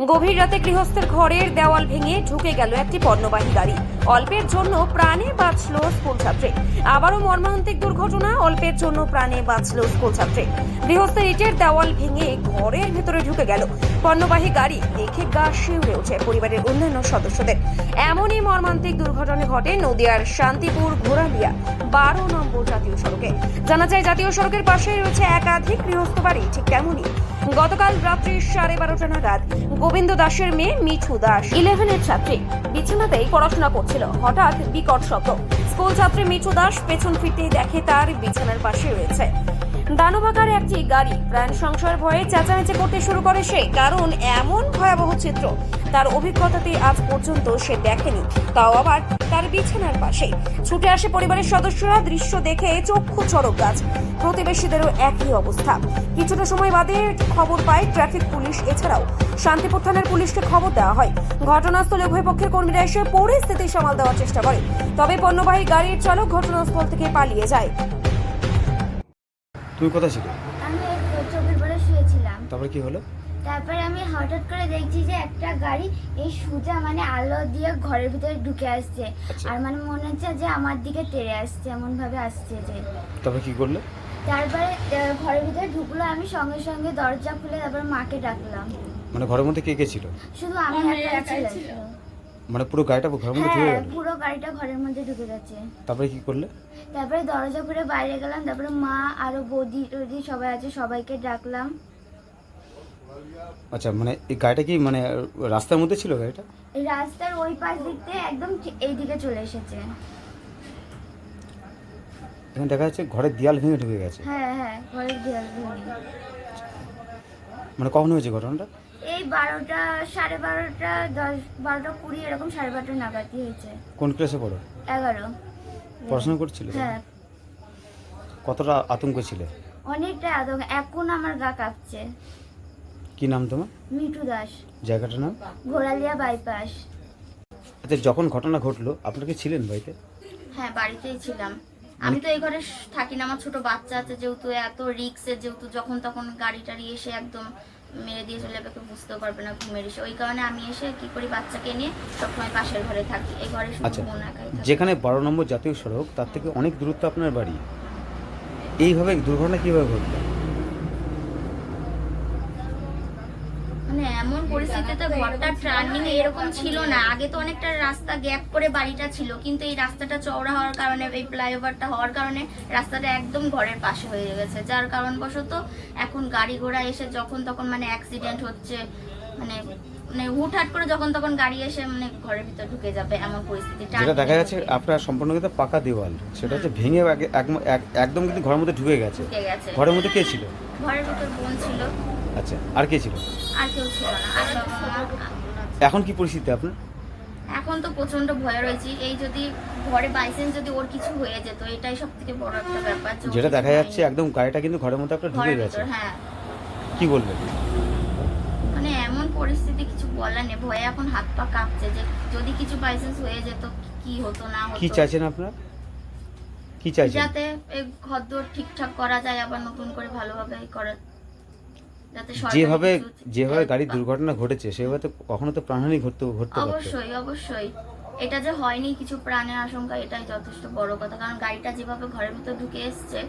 গভীর রাতে গৃহস্থের ঘরের দেওয়াল ভেঙে ঢুকে গেল একটি পণ্যবাহী গাড়ি। অল্পের জন্য প্রাণে বাঁচল স্কুলছাত্রী আবারও মর্মান্তিক দুর্ঘটনা, অল্পের জন্য প্রাণে বাঁচল স্কুলছাত্রী গৃহস্থের ইটের দেওয়াল ভেঙে ঘরের ভেতরে ঢুকে গেল পণ্যবাহী গাড়ি। দেখে গা শিউরে ওঠে পরিবারের অন্যান্য সদস্যদের। এমনই মর্মান্তিক দুর্ঘটনা ঘটে নদিয়ার শান্তিপুর ঘোরালিয়া, বারো নম্বর জাতীয় সড়কে। জানা যায়, জাতীয় সড়কের পাশে রয়েছে একাধিক গৃহস্থ বাড়ি, ঠিক তেমনই গতকাল রাত্রি সাড়ে বারোটা নাগাদ গোবিন্দ দাসের মেয়ে মিঠু দাস ইলেভেনের ছাত্রী বিছানাতেই পড়াশোনা করছিল। হঠাৎ বিকট শব্দ। স্কুল ছাত্রী মিঠু দাস পেছন ফিরতেই দেখে তার বিছানার পাশে রয়েছে। দানবাকার একটি গাড়ি, প্রাণ সংশয়ের ভয়ে চেঁচামেচি করতে শুরু করে সে। কারণ এমন ভয়াবহ চিত্র তার অভিজ্ঞতাতে আজ পর্যন্ত সে দেখেনি। তাও আবার তার বিছানার পাশে। ছুটে আসে পরিবারের সদস্যরা, দৃশ্য দেখে চক্ষু চড়ক গাছ। প্রতিবেশীদেরও একই অবস্থা। কিছুটা সময় বাদে খবর পায় ট্রাফিক পুলিশ। এছাড়াও শান্তিপুর থানার পুলিশকে খবর দেওয়া হয়, ঘটনাস্থলে উভয় পক্ষের কর্মীরা এসে পরিস্থিতি সামাল দেওয়ার চেষ্টা করে। তবে পণ্যবাহী গাড়ির চালক ঘটনাস্থল থেকে পালিয়ে যায়। তুমি কোথায় ছিলে? আমি এই চোখের পরে শুয়েছিলাম। তারপরে কি হলো? তারপরে আমি হঠাৎ করে দেখছি যে একটা গাড়ি এই সুজা মানে আলো দিয়ে ঘরের ভিতরে ঢুকে আসছে। আচ্ছা। আর মানে মনে হচ্ছে যে আমার দিকে তেড়ে আসছে এমন ভাবে আসছে যে। তারপরে কি করলে? তারপরে ঘরের ভিতরে ঢুকলো আমি সঙ্গে সঙ্গে দরজা খুলে তারপর মাকে ডাকলাম। মানে ঘরের মধ্যে কে কে ছিল? শুধু আমি একাই ছিলাম। মানে পুরো গাড়িটা ঘরের মধ্যে ঢুকে হ্যাঁ গেল? পুরো গাড়িটা ঘরের মধ্যে ঢুকে গেছে। তারপরে কি করলে? তারপরে দরজা খুলে বাইরে গেলাম তারপরে মা আর বৌদি টদি সবাই আছে সবাইকে ডাকলাম। আচ্ছা মানে এই গাড়িটা কি মানে রাস্তার মধ্যে ছিল গাড়িটা? এই রাস্তার ওই পাশ দিক থেকে একদম ঠিক এই দিকে চলে এসেছে। এখানে দেখা যাচ্ছে ঘরের দেয়াল ভেঙে ঢুকে গেছে। হ্যাঁ হ্যাঁ ঘরের দেয়াল ভেঙে। মানে কখন হয়েছে ঘটনাটা? এই বারোটা সাড়ে বারোটা দশ বারোটা কুড়ি এরকম সাড়ে বারোটা নাগাদই হয়েছে। কোন ক্লাসে পড়ো? এগারো। পড়াশোনা করছিলে? হ্যাঁ। কতটা আতঙ্ক ছিল? অনেকটা আদঙ্ক এখন আমার গা কাঁপছে। কি নাম তোমার? মিঠু দাস। জায়গাটার নাম? ঘোড়ালিয়া বাইপাস। আচ্ছা যখন ঘটনা ঘটলো আপনারা কি ছিলেন বাড়িতে? হ্যাঁ বাড়িতেই ছিলাম। আমি তো এই ঘরে থাকি না। আমার ছোট বাচ্চা আছে যেহেতু এত রিক্সে যেহেতু যখন তখন গাড়ি টাড়ি এসে একদম মেরে দিয়ে চলে যাবে কেউ বুঝতেও পারবে না ঘুমের এসে ওই কারণে আমি এসে কি করি বাচ্চাকে নিয়ে সবসময় পাশের ঘরে থাকি। এই ঘরে শুধু আচ্ছা বোন একাই থাকে। যেখানে বারো নম্বর জাতীয় সড়ক তার থেকে অনেক দূরত্ব আপনার বাড়ি? এইভাবে দুর্ঘটনা কীভাবে ঘটলো মানে এমন পরিস্থিতিতে ঘরটা টার্নিং এরকম ছিল না। আগে তো অনেকটা রাস্তা গ্যাপ করে বাড়িটা ছিল কিন্তু এই রাস্তাটা চওড়া হওয়ার কারণে এই ফ্লাইওভারটা হওয়ার কারণে রাস্তাটা একদম ঘরের পাশে হয়ে গেছে। যার কারণবশত এখন গাড়ি ঘোড়া এসে যখন তখন মানে অ্যাক্সিডেন্ট হচ্ছে মানে মানে হুটহাট করে যখন তখন গাড়ি এসে মানে ঘরের ভিতর ঢুকে যাবে এমন পরিস্থিতি। যেটা turning দেখা যাচ্ছে আপনার সম্পূর্ণ কিন্তু পাকা দেওয়াল। সেটা হচ্ছে ভেঙে একদম কিন্তু ঘরের মধ্যে ঢুকে গেছে। ঢুকে গেছে। ঘরের মধ্যে কে ছিল? ঘরের ভিতর বোন ছিল। আচ্ছা আর কে ছিল? আর কেউ ছিল না। আর এখন কি পরিস্থিতি আপনার? এখন তো প্রচণ্ড ভয় রয়েছে। এই যদি ঘরে বাইসেন্স যদি ওর কিছু হয়ে যেত এটাই সব থেকে বড় একটা ব্যাপার। যেটা দেখা যাচ্ছে একদম গাড়িটা কিন্তু ঘরের মধ্যে আপনার ঢুকে গেছে। হ্যাঁ। কি বলবেন? মানে এমন পরিস্থিতি কিছু বলার নেই। ভয়ে এখন হাত পা কাঁপছে যে যদি কিছু বাইসেন্স হয়ে যেত কি হতো না হতো। কি চাইছেন আপনার? কি চাইছেন? যাতে এই ঘরদোর ঠিকঠাক করা যায় আবার নতুন করে ভালোভাবে করা যেভাবে যেভাবে গাড়ির দুর্ঘটনা ঘটেছে সেভাবে তো কখনো তো প্রাণহানি ঘটতে ঘটতে অবশ্যই অবশ্যই। এটা যে হয়নি কিছু প্রাণের আশঙ্কা এটাই যথেষ্ট বড় কথা। কারণ গাড়িটা যেভাবে ঘরের ভিতর ঢুকে এসছে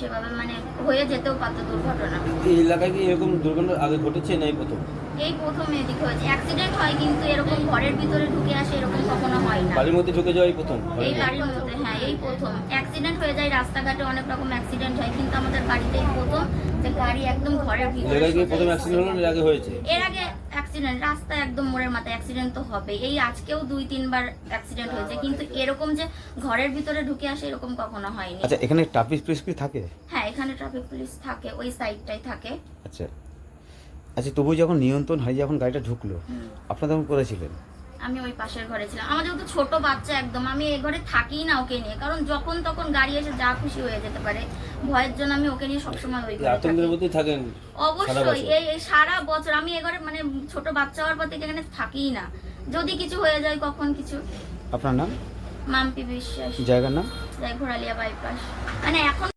সেভাবে মানে হয়ে যেতেও পারতো দুর্ঘটনা। এই এলাকায় কি এরকম দুর্ঘটনা আগে ঘটেছে না এই প্রথম? এই প্রথম এদিকে হয়েছে। অ্যাক্সিডেন্ট হয় কিন্তু এরকম ঘরের ভিতরে ঢুকে আসে এরকম কখনো হয় না। বাড়ির মধ্যে ঢুকে যাওয়াই প্রথম? এই বাড়ির মধ্যে হ্যাঁ এই প্রথম। অ্যাক্সিডেন্ট হয়ে যায় রাস্তাঘাটে অনেক রকম অ্যাক্সিডেন্ট হয় কিন্তু আমাদের বাড়িতে প্রথম যে গাড়ি একদম ঘরের ভিতরে প্রথম অ্যাক্সিডেন্ট হলো এর আগে হয়েছে? এর আগে অ্যাক্সিডেন্ট রাস্তায় একদম মোড়ের মাথায় অ্যাক্সিডেন্ট তো হবে এই আজকেও দুই তিনবার অ্যাক্সিডেন্ট হয়েছে। কিন্তু এরকম যে ঘরের ভিতরে ঢুকে আসে এরকম কখনো হয়নি। আচ্ছা এখানে ট্রাফিক পুলিশ কি থাকে? হ্যাঁ এখানে ট্রাফিক পুলিশ থাকে ওই সাইডটাই থাকে। আচ্ছা। আচ্ছা তবু যখন নিয়ন্ত্রণ হারিয়ে যখন গাড়িটা ঢুকলো। আপনারা তখন কোথায় ছিলেন আমি ওই পাশের ঘরে ছিলাম। আমার যেহেতু ছোট বাচ্চা একদম আমি এই ঘরে থাকি না ওকে নিয়ে। কারণ যখন তখন গাড়ি এসে যা খুশি হয়ে যেতে পারে। ভয়ের জন্য আমি ওকে নিয়ে সবসময় ওই ঘরে আতঙ্কের থাকি। মধ্যেই থাকেন অবশ্যই এই সারা বছর আমি এ ঘরে মানে ছোট বাচ্চা হওয়ার পর থেকে এখানে থাকিই না। যদি কিছু হয়ে যায় কখন কিছু। আপনার নাম? মাম্পি বিশ্বাস। জায়গার নাম? ঘোরালিয়া বাইপাস। মানে এখন